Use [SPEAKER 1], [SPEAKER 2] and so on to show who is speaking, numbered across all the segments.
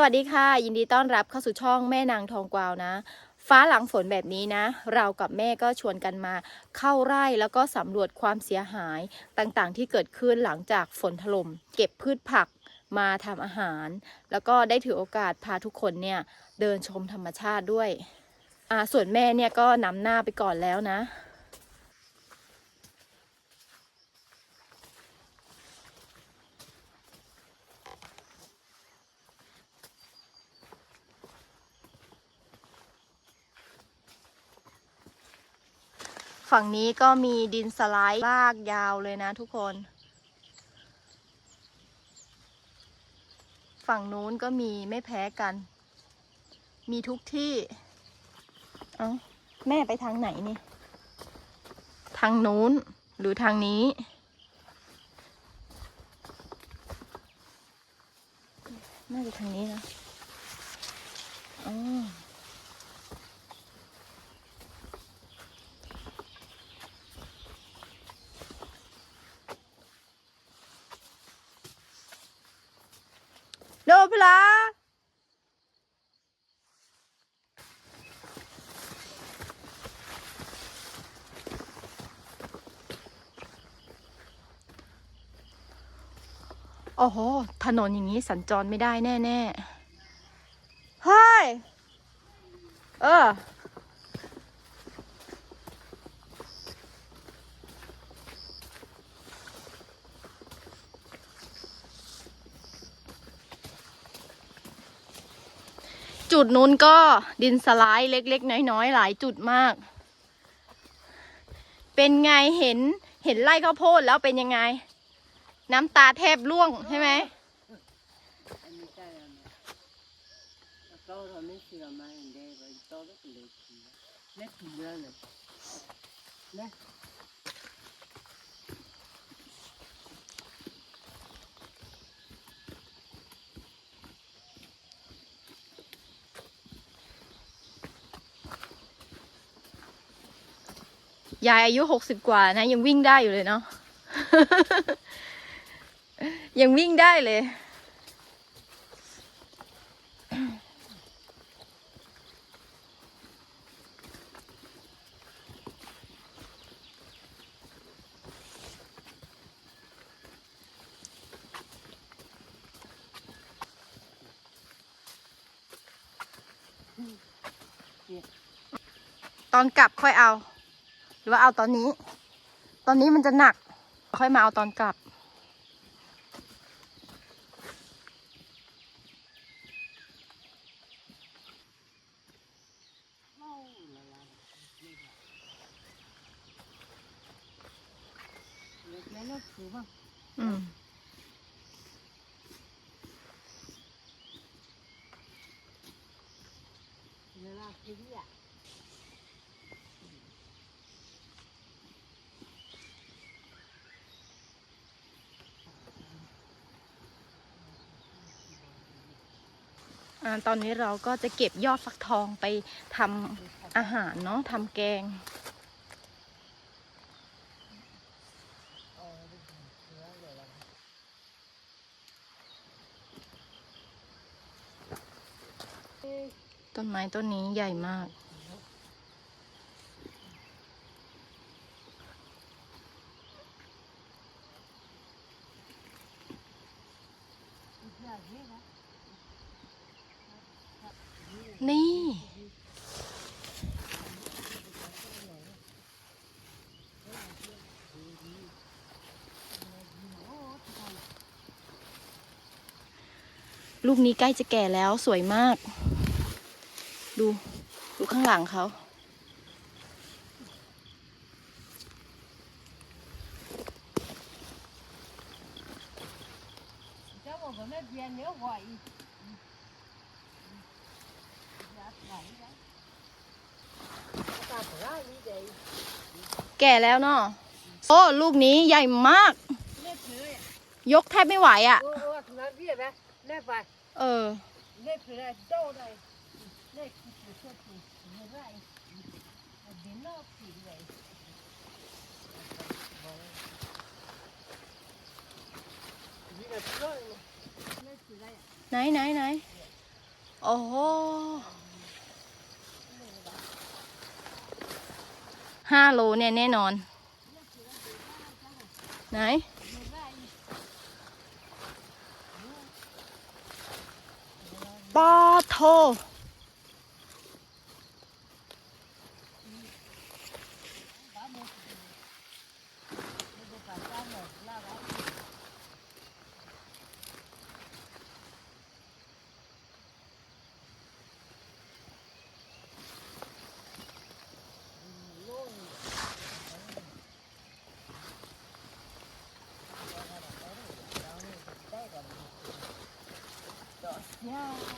[SPEAKER 1] สวัสดีค่ะ ยินดีต้อนรับเข้าสู่ช่องแม่นางทองกวาวนะ ฟ้าหลังฝนแบบนี้นะ เรากับแม่ก็ชวนกันมาเข้าไร่แล้วก็สำรวจความเสียหายต่างๆ ที่เกิดขึ้นหลังจากฝนถล่มเก็บพืชผักมาทำอาหาร แล้วก็ได้ถือโอกาสพาทุกคนเนี่ยเดินชมธรรมชาติด้วยอ่าส่วนแม่เนี่ยก็นำหน้าไปก่อนแล้วนะ ฝั่งนี้ก็มีดินสไลด์ลากยาวเลยนะทุกคน ฝั่งนู้นก็มีไม่แพ้กัน มีทุกที่ เอา้าแม่ไปทางไหนนี่ ทางนู้นหรือทางนี้ น่าจะทางนี้นะอ๋อ โดพลาโอ้โห ถนนอย่างนี้สัญจรไม่ได้แน่ ๆ เฮ้ย เออ จุดนู้นก็ดินสไลด์เล็ก ๆ น้อย ๆ หลายจุดมาก เป็นไงเห็นเห็นไร่ข้าวโพดแล้วเป็นยังไง น้ำตาแทบร่วงใช่ไหม ยายอายุหกสิบกว่านะ ยังวิ่งได้อยู่เลยเนาะยังวิ่งได้เลย ตอนกลับค่อยเอา รือว่าเอาตอนนี้ ตอนนี้มันจะหนัก ค่อยมาเอาตอนกลับ
[SPEAKER 2] Lấy nó sửa không?
[SPEAKER 1] อืม
[SPEAKER 2] Lấy ra cái gì ạ?
[SPEAKER 1] อ่า ตอนนี้เราก็จะเก็บยอดฟักทองไปทำอาหารเนาะทำแกง ต้นไม้ต้นนี้ใหญ่มาก นี่ ลูกนี้ใกล้จะแก่แล้วสวยมาก ดูดูข้างหลังเขา แก่แล้วเนาะโอ้ลูกนี้ใหญ่มาก ยกแทบไม่ไหวอะ่ะ เออ ไหนไหนไหนโอ้โหห้าโลเนี่ยแน่นอน ไหน thô Yeah.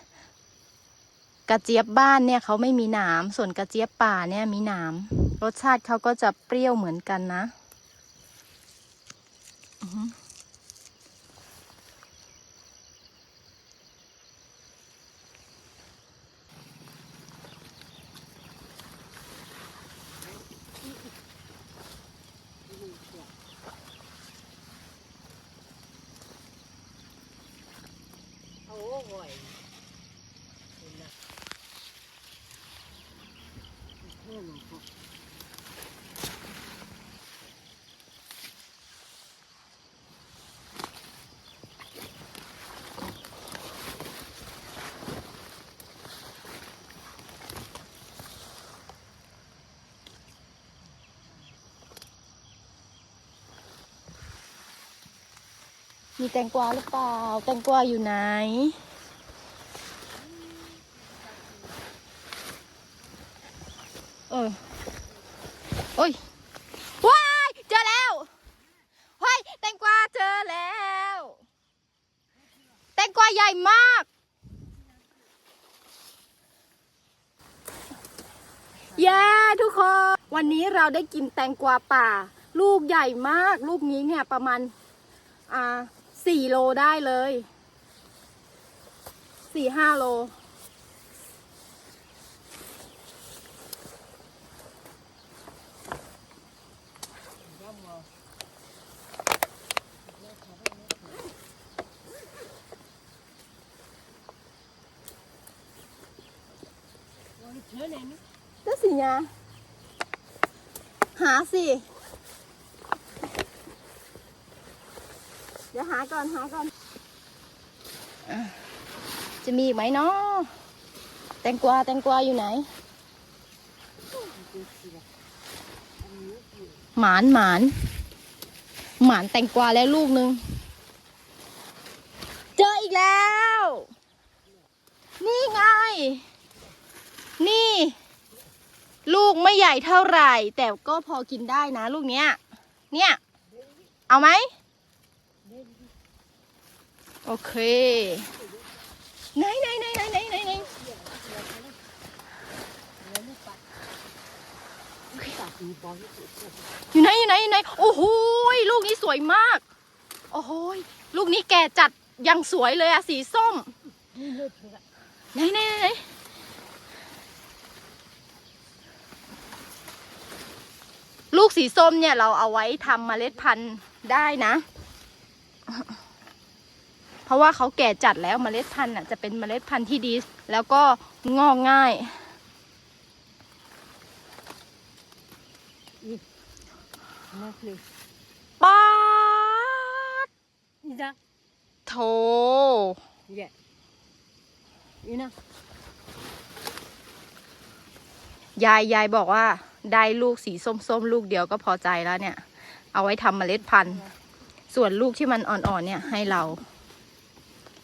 [SPEAKER 1] กระเจี๊ยบบ้านเนี่ยเขาไม่มีหนามส่วนกระเจี๊ยบป่าเนี่ยมีหนามรสชาติเขาก็จะเปรี้ยวเหมือนกันนะอือหือ มีแตงกวาหรือเปล่า แตงกวาอยู่ไหน เออโอ้ยว้ายเจอแล้วเฮ้ยแตงกวาเจอแล้ว แตงกวาใหญ่มาก เย้ทุกคน วันนี้เราได้กินแตงกวาป่า ลูกใหญ่มาก ลูกนี้เนี่ยประมาณอ่า สี่โลได้เลย สี่ห้าโลก็สิยาหาสิ เดี๋ยวหาก่อนหาก่อน จะมีอีกไหมเนาะแตงกวาแตงกวาอยู่ไหน หมานหมานหมานแตงกวาแล้วลูกนึง เจออีกแล้ว นี่ไง นี่ ลูกไม่ใหญ่เท่าไหร่ แต่ก็พอกินได้นะ ลูกเนี้ย เนี่ย เอาไหม โอเค ไหนไหนไหนไหนไหนไหนไหนอยู่ไหนอยู่ไหนอยู่ไหนโอ้โหลูกนี้สวยมาก โอ้โหลูกนี้แก่จัดยังสวยเลยอะสีส้มไหนไหนไหนไหนลูกสีส้มเนี่ยเราเอาไว้ทำเมล็ดพันธุ์ได้นะ ราะว่าเขาแก่จัดแล้วเมล็ดพันธุ์อะจะเป็นเมล็ดพันธุ์ที่ดี แล้วก็งอกง่ายป๊าดโถยายยายบอกว่า ได้ลูกสีส้มๆ ลูกเดียวก็พอใจแล้วเนี่ย เอาไว้ทำเมล็ดพันธุ์ ส่วนลูกที่มันอ่อนๆเนี่ยให้เรา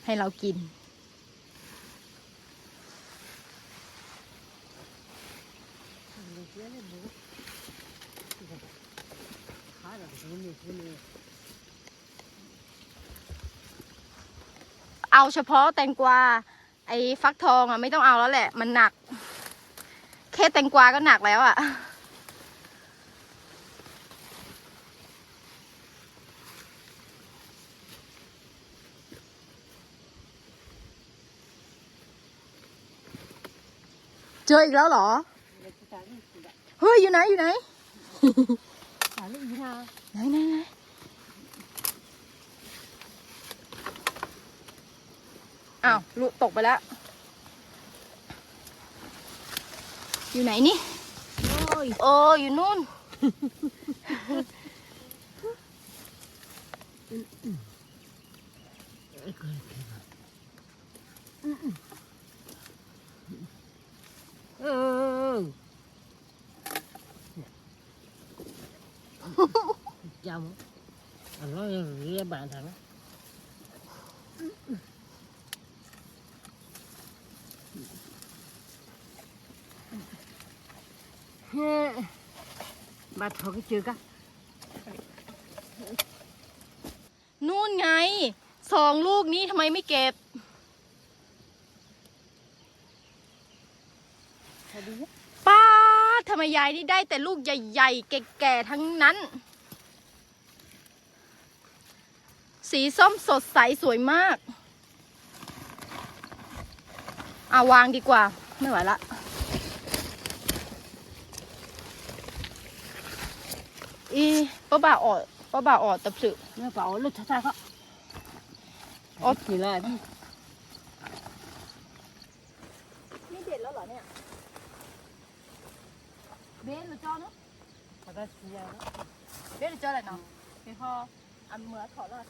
[SPEAKER 1] ให้เรากิน
[SPEAKER 2] เอา
[SPEAKER 1] เฉพาะแตงกวาไอ้ฟักทองอะไม่ต้องเอาแล้วแหละ มันหนัก แค่แตงกวาก็หนักแล้วอะ เจออีกแล้วเหรอ เฮ้ย อยู่ไหน อยู่ไหน
[SPEAKER 2] หาลูกยีนา
[SPEAKER 1] ไหนไหนไหนอ้าวลุตกไปแล้ว อยู่ไหนนี่
[SPEAKER 2] โอ้ย
[SPEAKER 1] โอ้อยู่นู่น
[SPEAKER 2] เจำอันนั้นเรียบานทาง bà thọ cái chưa cả
[SPEAKER 1] นู่นไงสองลูกนี้ทำไมไม่เก็บ ป้าดทำไมยายนี่ได้แต่ลูกใหญ่ ๆ แก่ ๆ ทั้งนั้น สีส้มสดใสสวยมากอาวางดีกว่า ไม่ไหวละอีป้าบ่าออดป้าบ่าออดตะพลึ
[SPEAKER 2] nó bảo lúc thay khó
[SPEAKER 1] Ốt.
[SPEAKER 2] thì là đi
[SPEAKER 1] นี่เด็ดแล้วเหรอเนี่ยเบนหรือจอเนาะ
[SPEAKER 2] thật ra thì là
[SPEAKER 1] เบนหรือจออะไรเนาะเป็นพออันเหมือขอรอด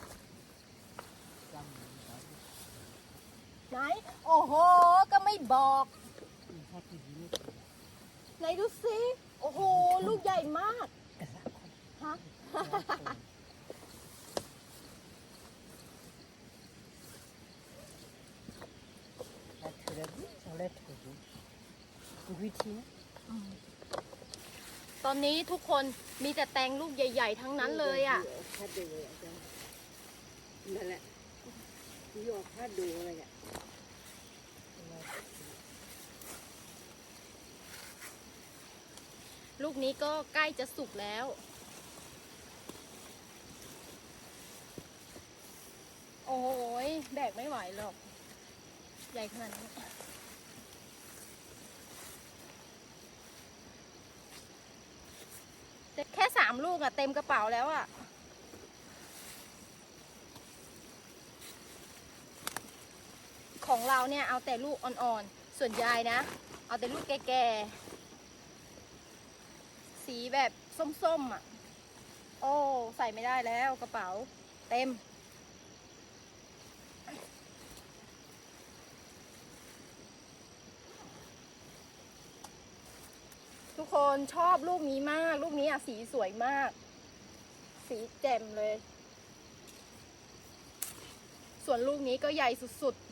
[SPEAKER 1] ไหน โอ้โห ก็ไม่บอก ไหนดูสิโอ้โห ลูกใหญ่มากฮะ
[SPEAKER 2] là thử là đi sau đây thử đi quý chi
[SPEAKER 1] ตอนนี้ทุกคนมีแต่แตงลูกใหญ่ ๆ ทั้งนั้นเลยอะ
[SPEAKER 2] phát đồ rồi ạ นั่นแหละยอดผ้าดูอะไรอะ
[SPEAKER 1] ลูก นี้ก็ใกล้จะสุกแล้ว โอ้ยแบกไม่ไหวหรอก ใหญ่ขนาดนี้แต่แค่สามลูกอะเต็มกระเป๋าแล้วอะของเราเนี่ยเอาแต่ลูกอ่อนๆ ส่วนยายนะ เอาแต่ลูกแก่ๆ สีแบบส้มๆอะ โอ้ใส่ไม่ได้แล้วกระเป๋า เต็ม ทุกคนชอบลูกนี้มาก ลูกนี้อะสีสวยมาก สีแจ่มเลย ส่วนลูกนี้ก็ใหญ่สุดๆ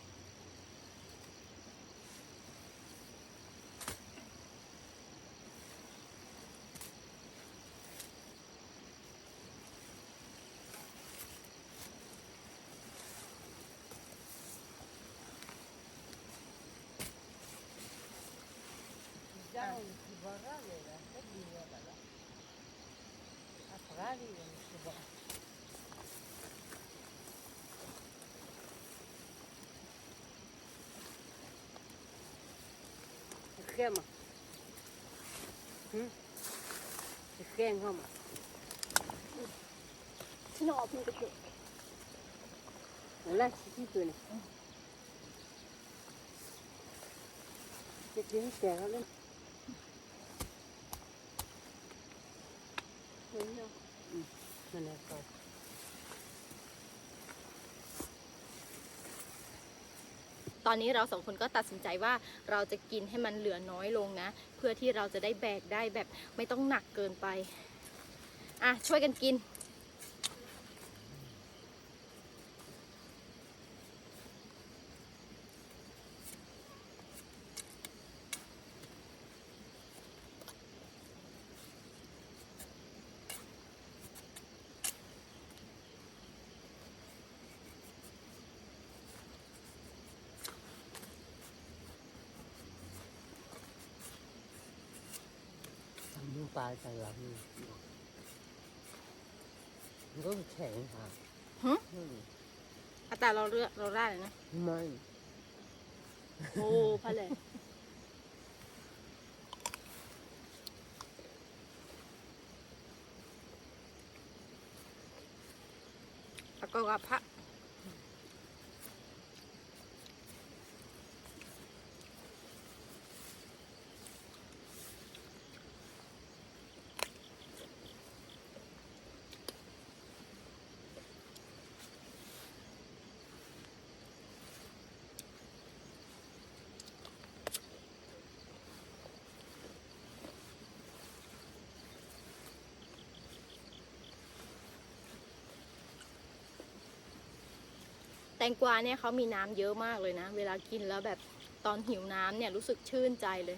[SPEAKER 2] เข้มอะหืมจะแกล้งเข้ามา
[SPEAKER 1] ที่นอนมันก็เถอะ
[SPEAKER 2] อะไรที่ตัวนี่จะดิ้นแก่แล้วเนี่ยเหมือนเนาะอืมมันอะไรก็
[SPEAKER 1] ตอนนี้เราสองคนก็ตัดสินใจว่าเราจะกินให้มันเหลือน้อยลงนะ เพื่อที่เราจะได้แบกได้แบบไม่ต้องหนักเกินไป อะช่วยกันกิน
[SPEAKER 2] ปลาจะหลังมันก็แข็งค่ะ
[SPEAKER 1] หึ
[SPEAKER 2] อืม
[SPEAKER 1] อัตราเราเลือกเราได้เลยนะ
[SPEAKER 2] ไม่
[SPEAKER 1] โอ้พะเลยแล้วก็กับพระ งกวาเนี่ยเขามีน้ำเยอะมากเลยนะ เวลากินแล้วแบบตอนหิวน้ำเนี่ยรู้สึกชื่นใจเลย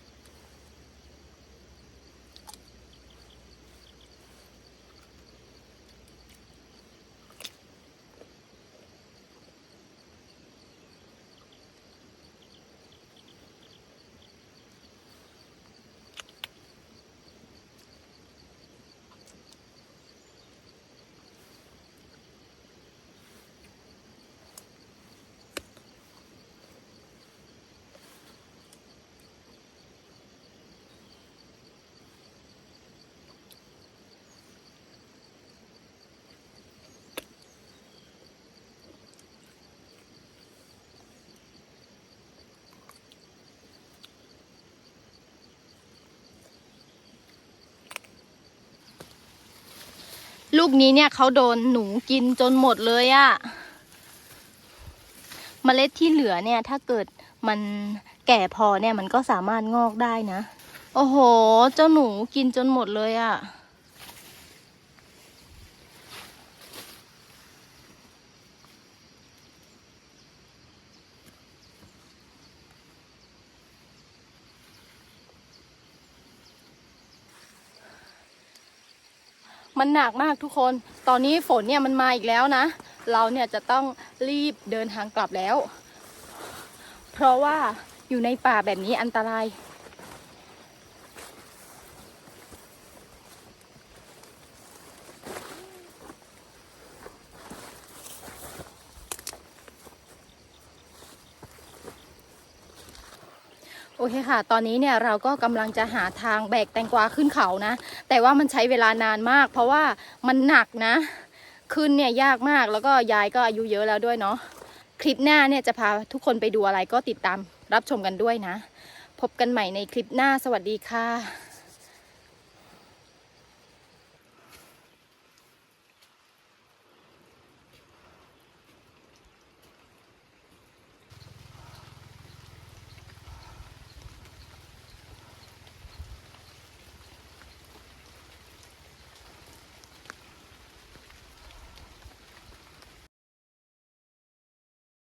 [SPEAKER 1] ลูกนี้เนี่ยเขาโดนหนูกินจนหมดเลยอะเมล็ดที่เหลือเนี่ย ถ้าเกิดมันแก่พอเนี่ยมันก็สามารถงอกได้นะ โอ้โห เจ้าหนูกินจนหมดเลยอะ มันหนักมากทุกคน ตอนนี้ฝนเนี่ยมันมาอีกแล้วนะ เราเนี่ยจะต้องรีบเดินทางกลับแล้ว เพราะว่าอยู่ในป่าแบบนี้อันตราย เคค่ะ ตอนนี้เนี่ยเราก็กำลังจะหาทางแบกแตงกวาขึ้นเขานะ แต่ว่ามันใช้เวลานานมาก เพราะว่ามันหนักนะ ขึ้นเนี่ยยากมากแล้วก็ยายก็อายุเยอะแล้วด้วยเนาะ คลิปหน้าเนี่ยจะพาทุกคนไปดูอะไรก็ติดตามรับชมกันด้วยนะ พบกันใหม่ในคลิปหน้าสวัสดีค่ะ